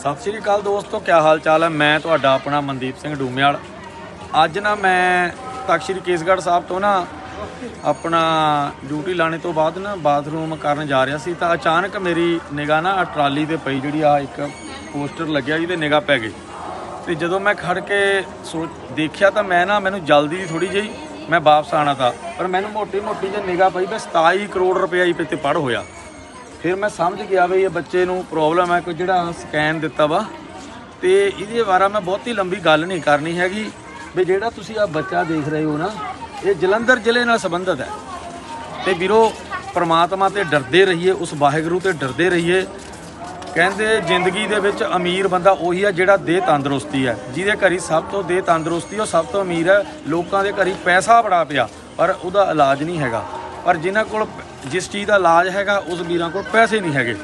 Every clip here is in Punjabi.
ਸਤਿ ਸ਼੍ਰੀ ਅਕਾਲ ਦੋਸਤੋ ਕੀ ਹਾਲ ਚਾਲ ਹੈ? ਮੈਂ ਤੁਹਾਡਾ ਆਪਣਾ ਮਨਦੀਪ ਸਿੰਘ ਡੂਮਿਆਲ। ਅੱਜ ਨਾ ਮੈਂ ਤਖਤ ਸ਼੍ਰੀ ਕੇਸਗੜ੍ਹ ਸਾਹਿਬ ਤੋਂ ਨਾ ਆਪਣਾ ਡਿਊਟੀ ਲਾਣੇ ਤੋਂ ਬਾਅਦ ਨਾ ਬਾਥਰੂਮ ਕਰਨ ਜਾ ਰਿਹਾ ਸੀ ਤਾਂ ਅਚਾਨਕ ਮੇਰੀ ਨਿਗਾਹ ਨਾ ਟਰਾਲੀ ਤੇ ਪਈ ਜਿਹੜੀ ਆ ਇੱਕ ਪੋਸਟਰ ਲੱਗਿਆ ਜਿਹਦੇ ਨਿਗਾਹ ਪੈ ਗਈ। ਤੇ ਜਦੋਂ ਮੈਂ ਖੜ ਕੇ ਸੋਚ ਦੇਖਿਆ ਤਾਂ ਮੈਂ ਨਾ ਮੈਨੂੰ ਜਲਦੀ ਦੀ ਥੋੜੀ ਜਿਹੀ ਮੈਂ ਵਾਪਸ ਆਣਾ ਤਾਂ। ਪਰ ਮੈਨੂੰ ਮੋਟੀ ਮੋਟੀ ਜਿਹੀ ਨਿਗਾਹ ਪਈ ਵੀ 27 ਕਰੋੜ ਰੁਪਏ ਹੀ ਤੇ ਪੜ ਹੋਇਆ। ਫਿਰ ਮੈਂ ਸਮਝ ਗਿਆ ਵੀ ਇਹ ਬੱਚੇ ਨੂੰ ਪ੍ਰੋਬਲਮ ਹੈ, ਕੋਈ ਜਿਹੜਾ ਸਕੈਨ ਦਿੱਤਾ ਵਾ। ਤੇ ਇਹਦੇ ਬਾਰੇ ਮੈਂ ਬਹੁਤੀ ਲੰਬੀ ਗੱਲ ਨਹੀਂ ਕਰਨੀ ਹੈਗੀ। ਵੀ ਜਿਹੜਾ ਤੁਸੀਂ ਆ ਬੱਚਾ ਦੇਖ ਰਹੇ ਹੋ ਨਾ, ਇਹ ਜਲੰਧਰ ਜ਼ਿਲ੍ਹੇ ਨਾਲ ਸੰਬੰਧਿਤ ਹੈ। ਤੇ ਵੀਰੋ, ਪ੍ਰਮਾਤਮਾ ਤੇ ਡਰਦੇ ਰਹੀਏ, ਉਸ ਵਾਹਿਗੁਰੂ ਤੇ ਡਰਦੇ ਰਹੀਏ। ਕਹਿੰਦੇ, ਜ਼ਿੰਦਗੀ ਦੇ ਵਿੱਚ ਅਮੀਰ ਬੰਦਾ ਉਹੀ ਹੈ ਜਿਹੜਾ ਦੇਹ ਤੰਦਰੁਸਤੀ ਹੈ। ਜਿਹਦੇ ਘਰੀ ਸਭ ਤੋਂ ਦੇਹ ਤੰਦਰੁਸਤੀ, ਉਹ ਸਭ ਤੋਂ ਅਮੀਰ ਹੈ। ਲੋਕਾਂ ਦੇ ਘਰੀ ਪੈਸਾ ਬੜਾ ਪਿਆ, ਪਰ ਉਹਦਾ ਇਲਾਜ ਨਹੀਂ ਹੈਗਾ। ਪਰ ਜਿਨ੍ਹਾਂ ਕੋਲ ਜਿਸ ਚੀਜ਼ ਦਾ ਇਲਾਜ ਹੈਗਾ ਉਸ ਵੀਰਾਂ ਕੋਲ ਪੈਸੇ ਨਹੀਂ ਹੈਗੇ।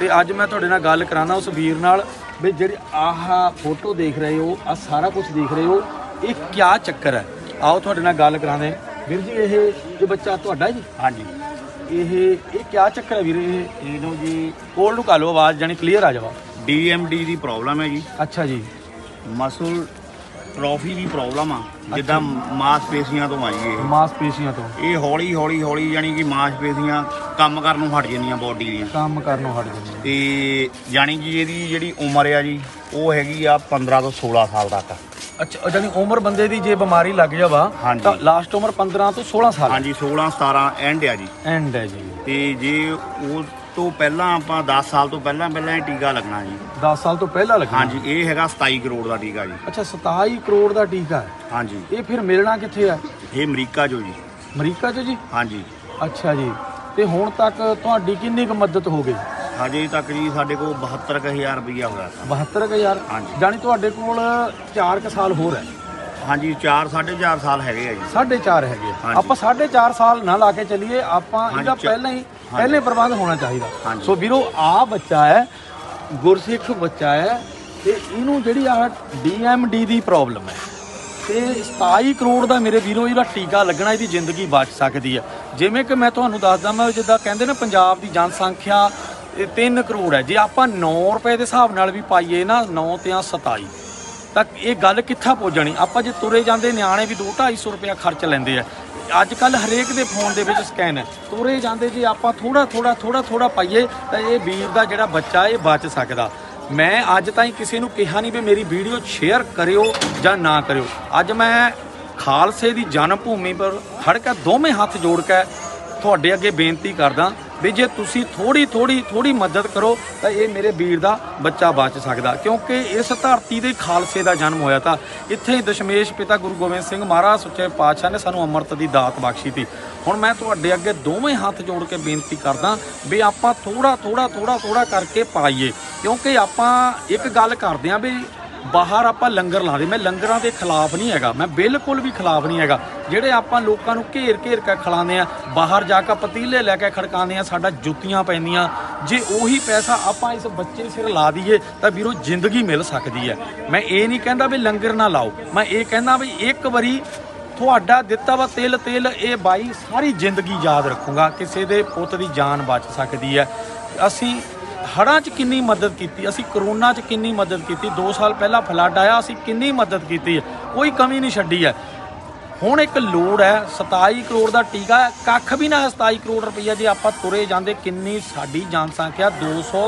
ਤੇ ਅੱਜ ਮੈਂ ਤੁਹਾਡੇ ਨਾਲ ਗੱਲ ਕਰਾਣਾ ਉਸ ਵੀਰ ਨਾਲ ਵੀ ਜਿਹੜੀ ਆਹ ਫੋਟੋ ਦੇਖ ਰਹੇ ਹੋ ਆ ਸਾਰਾ ਕੁਝ ਦੇਖ ਰਹੇ ਹੋ ਇਹ ਕਿਆ ਚੱਕਰ ਹੈ? ਆਓ ਤੁਹਾਡੇ ਨਾਲ ਗੱਲ ਕਰਾਉਂਦੇ ਵੀਰ ਜੀ ਇਹ ਇਹ ਬੱਚਾ ਤੁਹਾਡਾ ਜੀ? ਹਾਂਜੀ। ਇਹ ਇਹ ਕਿਆ ਚੱਕਰ ਹੈ ਵੀਰ? ਇਹ ਇਹਨੂੰ ਜੀ ਕੋਲ ਨੂੰ ਕਰ ਲਓ ਆਵਾਜ਼ ਜਾਨੀ ਕਲੀਅਰ ਆ ਜਾਵਾ ਡੀਐਮਡੀ ਦੀ ਪ੍ਰੋਬਲਮ ਹੈ ਜੀ। ਅੱਛਾ ਜੀ। ਮਸਲ ਟ੍ਰੋਫੀ ਦੀ ਪ੍ਰੋਬਲਮ ਆ। ਜਿੱਦਾਂ ਮਾਸਪੇਸ਼ੀਆਂ ਤੋਂ ਆਈ ਇਹ। ਮਾਸਪੇਸ਼ੀਆਂ ਤੋਂ। ਇਹ ਹੌਲੀ ਹੌਲੀ ਹੌਲੀ ਯਾਨੀ ਕਿ ਮਾਸਪੇਸ਼ੀਆਂ ਕੰਮ ਕਰਨ ਨੂੰ ਹਟ ਜਾਂਦੀਆਂ ਬਾਡੀ ਦੀਆਂ। ਕੰਮ ਕਰਨੋਂ ਹਟ ਜਾਂਦੇ। ਤੇ ਯਾਨੀ ਕਿ ਇਹਦੀ ਜਿਹੜੀ ਉਮਰ ਆ ਜੀ ਉਹ ਹੈਗੀ ਆ 15 ਤੋਂ 16 ਸਾਲ ਤੱਕ। ਅੱਛਾ ਜਾਨੀ ਉਮਰ ਬੰਦੇ ਦੀ ਜੇ ਬਿਮਾਰੀ ਲੱਗ ਜਾਵਾ ਹਾਂਜੀ। ਤਾਂ ਲਾਸਟ ਉਮਰ 15 ਤੋਂ 16 ਸਾਲ। ਹਾਂਜੀ 16 17 ਐਂਡ ਆ ਜੀ। ਐਂਡ ਹੈ ਜੀ। ਤੇ ਜੇ ਉਹ ਤੋਂ ਪਹਿਲਾਂ ਆਪਾਂ 10 ਸਾਲ ਤੋਂ ਪਹਿਲਾਂ ਪਹਿਲਾਂ ਇਹ ਟੀਕਾ ਲੱਗਣਾ ਜੀ। 10 ਸਾਲ ਤੋਂ ਪਹਿਲਾਂ ਲੱਗਣਾ? ਹਾਂਜੀ ਇਹ ਹੈਗਾ 27 ਕਰੋੜ ਦਾ ਟੀਕਾ ਜੀ। ਅੱਛਾ 27 ਕਰੋੜ ਦਾ ਟੀਕਾ ਹੈ? ਹਾਂਜੀ। ਇਹ ਫਿਰ ਮਿਲਣਾ ਕਿੱਥੇ ਹੈ? ਇਹ ਅਮਰੀਕਾ ਜੋ ਜੀ। ਅਮਰੀਕਾ 'ਚ ਜੀ? ਹਾਂਜੀ। ਅੱਛਾ ਜੀ। ਤੇ ਹੁਣ ਤੱਕ ਤੁਹਾਡੀ ਕਿੰਨੀ ਕੁ ਮਦਦ ਹੋ ਗਈ? ਹਜੇ ਤੱਕ ਜੀ ਸਾਡੇ ਕੋਲ 72000 ਰੁਪਈਆ ਹੋਇਆ ਸੀ 72000 ਹਾਂਜੀ। ਜਾਨੀ ਤੁਹਾਡੇ ਕੋਲ 4 ਕੁ ਸਾਲ ਹੋਰ ਹੈ? ਹਾਂਜੀ 4 4.5 ਸਾਲ ਹੈਗੇ ਆ ਜੀ। ਸਾਢੇ ਚਾਰ ਹੈਗੇ ਹਾਂਜੀ। ਆਪਾਂ ਸਾਢੇ ਚਾਰ ਸਾਲ ਨਾ ਲਾ ਕੇ ਚੱਲੀਏ ਆਪਾਂ ਇਹਦਾ ਚ- ਪਹਿਲਾਂ ਹੀ ਪਹਿਲੇ ਪ੍ਰਬੰਧ ਹੋਣਾ ਚਾਹੀਦਾ। ਸੋ ਵੀਰੋ ਆ ਬੱਚਾ ਹੈ ਗੁਰਸਿੱਖ ਬੱਚਾ ਹੈ ਤੇ ਇਹਨੂੰ ਜਿਹੜੀ ਆ ਡੀਐਮਡੀ ਦੀ ਪ੍ਰੋਬਲਮ ਹੈ। ਤੇ 27 ਕਰੋੜ ਦਾ ਮੇਰੇ ਵੀਰੋ ਇਹਦਾ ਟੀਕਾ ਲੱਗਣਾ ਇਹਦੀ ਜ਼ਿੰਦਗੀ ਬਚ ਸਕਦੀ ਹੈ। ਜਿਵੇਂ ਕਿ ਮੈਂ ਤੁਹਾਨੂੰ ਦੱਸਦਾ ਮੈਂ ਜਿੱਦਾਂ ਕਹਿੰਦੇ ਨੇ ਪੰਜਾਬ ਦੀ ਜਨਸੰਖਿਆ ਇਹ 3 ਕਰੋੜ ਹੈ। ਜੇ ਆਪਾਂ 9 ਰੁਪਏ ਦੇ ਹਿਸਾਬ ਨਾਲ ਵੀ ਪਾਈਏ ਨਾ 9 ਤੇ ਆ 27 ਤਾਂ ਇਹ ਗੱਲ ਕਿੱਥਾ ਪਹੁੰਚਣੀ ਆਪਾਂ ਜੇ ਤੁਰੇ ਜਾਂਦੇ ਨਿਆਣੇ ਵੀ 2 250 ਰੁਪਇਆ ਖਰਚ ਲੈਂਦੇ ਆ। ਅੱਜ ਕੱਲ ਹਰੇਕ ਦੇ ਫੋਨ ਦੇ ਵਿੱਚ ਸਕੈਨ ਹੈ। ਤੁਰੇ ਜਾਂਦੇ ਜੇ ਆਪਾਂ ਥੋੜਾ ਥੋੜਾ ਥੋੜਾ ਥੋੜਾ ਪਾਈਏ, ਤਾਂ ਇਹ ਵੀਰ ਦਾ ਜਿਹੜਾ ਬੱਚਾ ਇਹ ਬਚ ਸਕਦਾ। ਮੈਂ ਅੱਜ ਤਾਈਂ ਕਿਸੇ ਨੂੰ ਕਿਹਾ ਨਹੀਂ ਵੀ ਮੇਰੀ ਵੀਡੀਓ ਸ਼ੇਅਰ ਕਰਿਓ ਜਾਂ ਨਾ ਕਰਿਓ। ਅੱਜ ਮੈਂ ਖਾਲਸੇ ਦੀ ਜਨਮ ਭੂਮੀ ਪਰ ਖੜ ਕੇ ਦੋਵੇਂ ਹੱਥ ਜੋੜ ਕੇ ਤੁਹਾਡੇ ਅੱਗੇ ਬੇਨਤੀ ਕਰਦਾ ਵੀ ਜੇ ਤੁਸੀਂ ਥੋੜੀ ਥੋੜੀ ਥੋੜੀ ਮਦਦ ਕਰੋ, ਤਾਂ ਇਹ ਮੇਰੇ ਵੀਰ ਦਾ ਬੱਚਾ ਬਚ ਸਕਦਾ। ਕਿਉਂਕਿ ਇਸ ਧਰਤੀ ਦੇ ਖਾਲਸੇ ਦਾ ਜਨਮ ਹੋਇਆ ਤਾਂ ਇੱਥੇ ਹੀ ਦਸ਼ਮੇਸ਼ ਪਿਤਾ ਗੁਰੂ ਗੋਬਿੰਦ ਸਿੰਘ ਮਹਾਰਾਜ ਸੁੱਚੇ ਪਾਤਸ਼ਾਹ ਨੇ ਸਾਨੂੰ ਅੰਮ੍ਰਿਤ ਦੀ ਦਾਤ ਬਖਸ਼ੀ ਤੀ। ਹੁਣ ਮੈਂ ਤੁਹਾਡੇ ਅੱਗੇ ਦੋਵੇਂ ਹੱਥ ਜੋੜ ਕੇ ਬੇਨਤੀ ਕਰਦਾ ਵੀ ਆਪਾਂ ਥੋੜਾ ਥੋੜਾ ਥੋੜਾ ਥੋੜਾ ਕਰਕੇ ਪਾਈਏ। ਕਿਉਂਕਿ ਆਪਾਂ ਇੱਕ ਗੱਲ ਕਰਦੇ ਆਂ ਵੀ ਬਾਹਰ ਆਪਾਂ ਲੰਗਰ ਲਾ ਦੇ ਮੈਂ ਲੰਗਰਾਂ ਦੇ ਖਿਲਾਫ ਨਹੀਂ ਹੈਗਾ। ਮੈਂ ਬਿਲਕੁਲ ਵੀ ਖਿਲਾਫ ਨਹੀਂ ਹੈਗਾ। ਜਿਹੜੇ ਆਪਾਂ ਲੋਕਾਂ ਨੂੰ ਘੇਰ ਘੇਰ ਕੇ ਖਿਲਾਉਂਦੇ ਆ, ਬਾਹਰ ਜਾ ਕੇ ਪਤੀਲੇ ਲੈ ਕੇ ਖੜਕਾਉਂਦੇ ਆ, ਸਾਡਾ ਜੁੱਤੀਆਂ ਪੈਂਦੀਆਂ। ਜੇ ਉਹੀ ਪੈਸਾ ਆਪਾਂ ਇਸ ਬੱਚੇ ਸਿਰ ਲਾ ਦਈਏ, ਤਾਂ ਵੀਰੋ ਜ਼ਿੰਦਗੀ ਮਿਲ ਸਕਦੀ ਹੈ। ਮੈਂ ਇਹ ਨਹੀਂ ਕਹਿੰਦਾ ਵੀ ਲੰਗਰ ਨਾ ਲਾਓ। ਮੈਂ ਇਹ ਕਹਿੰਦਾ ਵੀ ਇੱਕ ਵਾਰੀ ਤੁਹਾਡਾ ਦਿੱਤਾ ਵਾ ਤਿਲ ਤਿਲ, ਇਹ ਬਾਈ ਸਾਰੀ ਜ਼ਿੰਦਗੀ ਯਾਦ ਰੱਖੂਗਾ। ਕਿਸੇ ਦੇ ਪੁੱਤ ਦੀ ਜਾਨ ਬਚ ਸਕਦੀ ਹੈ। ਅਸੀਂ ਹੜ੍ਹਾਂ 'ਚ ਕਿੰਨੀ ਮਦਦ ਕੀਤੀ, ਅਸੀਂ ਕਰੋਨਾ 'ਚ ਕਿੰਨੀ ਮਦਦ ਕੀਤੀ 2 ਸਾਲ ਪਹਿਲਾਂ ਫਲੱਡ ਆਇਆ, ਅਸੀਂ ਕਿੰਨੀ ਮਦਦ ਕੀਤੀ ਹੈ, ਕੋਈ ਕਮੀ ਨਹੀਂ ਛੱਡੀ ਹੈ। ਹੁਣ ਇੱਕ ਲੋੜ ਹੈ 27 ਕਰੋੜ ਦਾ ਟੀਕਾ ਕੱਖ ਵੀ ਨਾ ਹੈ 27 ਕਰੋੜ ਰੁਪਈਆ ਜੇ ਆਪਾਂ ਤੁਰੇ ਜਾਂਦੇ, ਕਿੰਨੀ ਸਾਡੀ ਜਨਸੰਖਿਆ 200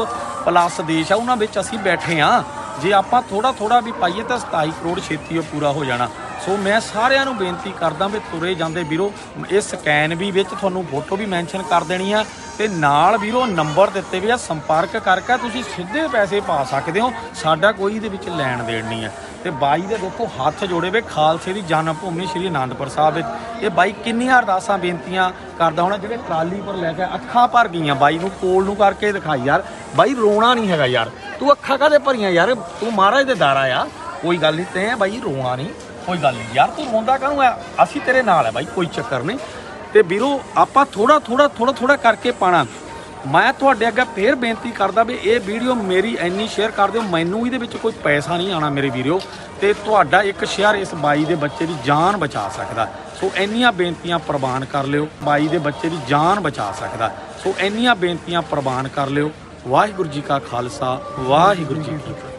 ਪਲੱਸ ਦੇਸ਼ ਆ, ਉਹਨਾਂ ਵਿੱਚ ਅਸੀਂ ਬੈਠੇ ਆ ਜੇ ਆਪਾਂ ਥੋੜਾ ਥੋੜਾ ਵੀ ਪਾਈਏ ਤਾਂ 27 ਕਰੋੜ ਛੇਤੀ ਉਹ ਪੂਰਾ ਹੋ ਜਾਣਾ। ਸੋ ਮੈਂ ਸਾਰਿਆਂ ਨੂੰ ਬੇਨਤੀ ਕਰਦਾ ਵੀ ਤੁਰੇ ਜਾਂਦੇ ਵੀਰੋ ਇਹ ਸਕੈਨ ਵੀ ਵਿੱਚ ਤੁਹਾਨੂੰ ਫੋਟੋ ਵੀ ਮੈਂਸ਼ਨ ਕਰ ਦੇਣੀ ਆ ਤੇ ਨਾਲ ਵੀਰੋ ਨੰਬਰ ਦਿੱਤੇ ਵੀ ਆ, ਸੰਪਰਕ ਕਰਕੇ ਤੁਸੀਂ ਸਿੱਧੇ ਪੈਸੇ ਪਾ ਸਕਦੇ ਹੋ, ਸਾਡਾ ਕੋਈ ਇਹਦੇ ਵਿੱਚ ਲੈਣ ਦੇਣ ਨਹੀਂ ਹੈ ਤੇ ਬਾਈ ਦੇ ਦੇਖੋ ਹੱਥ ਜੋੜੇ ਵੇ, ਖਾਲਸੇ ਦੀ ਜਨਮ ਭੂਮੀ ਸ਼੍ਰੀ ਅਨੰਦਪੁਰ ਸਾਹਿਬ ਵਿੱਚ। ਇਹ ਬਾਈ ਕਿੰਨੀਆਂ ਅਰਦਾਸਾਂ, ਬੇਨਤੀਆਂ ਕਰਦਾ ਹੋਣਾ, ਜਿਹੜੇ ਟਰਾਲੀ ਪਰ ਲੈ ਕੇ ਅੱਖਾਂ ਭਰ ਗਈਆਂ ਬਾਈ ਨੂੰ, ਕੋਲ ਨੂੰ ਕਰਕੇ ਦਿਖਾਈ ਯਾਰ। ਬਾਈ ਰੋਣਾ ਨਹੀਂ ਹੈਗਾ ਯਾਰ, ਤੂੰ ਅੱਖਾਂ ਕਾਹਦੇ ਭਰੀਆਂ ਯਾਰ? ਤੂੰ ਮਹਾਰਾਜ ਦੇ ਦਾਰਾ ਆ। ਕੋਈ ਗੱਲ ਨਹੀਂ, ਤੇ ਬਾਈ ਰੋਣਾ ਨਹੀਂ। ਕੋਈ ਗੱਲ ਨਹੀਂ। ਯਾਰ ਤੂੰ ਰੋਂਦਾ ਕਾਹਨੂੰ ਆ? ਅਸੀਂ ਤੇਰੇ ਨਾਲ ਆ ਬਾਈ, ਕੋਈ ਚੱਕਰ ਨਹੀਂ। ਤੇ ਵੀਰੋ, ਆਪਾਂ ਥੋੜਾ ਥੋੜਾ ਥੋੜਾ ਥੋੜਾ ਕਰਕੇ ਪਾਣਾ। ਮੈਂ ਤੁਹਾਡੇ ਅੱਗੇ ਫੇਰ ਬੇਨਤੀ ਕਰਦਾ ਵੀ ਇਹ ਵੀਡੀਓ ਮੇਰੀ ਇੰਨੀ ਸ਼ੇਅਰ ਕਰ ਦਿਓ, ਮੈਨੂੰ ਇਹਦੇ ਵਿੱਚ ਕੋਈ ਪੈਸਾ ਨਹੀਂ ਆਣਾ ਮੇਰੇ ਵੀਰੋ। ਤੇ ਤੁਹਾਡਾ ਇੱਕ ਸ਼ੇਅਰ ਇਸ ਬਾਈ ਦੇ ਬੱਚੇ ਦੀ ਜਾਨ ਬਚਾ ਸਕਦਾ। ਸੋ ਇੰਨੀਆਂ ਬੇਨਤੀਆਂ ਪ੍ਰਵਾਨ ਕਰ ਲਿਓ, ਬਾਈ ਦੇ ਬੱਚੇ ਦੀ ਜਾਨ ਬਚਾ ਸਕਦਾ। ਸੋ ਇੰਨੀਆਂ ਬੇਨਤੀਆਂ ਪ੍ਰਵਾਨ ਕਰ ਲਿਓ। ਵਾਹਿਗੁਰੂ ਜੀ ਕਾ ਖਾਲਸਾ, ਵਾਹਿਗੁਰੂ ਜੀ ਕੀ ਫਤਿਹ।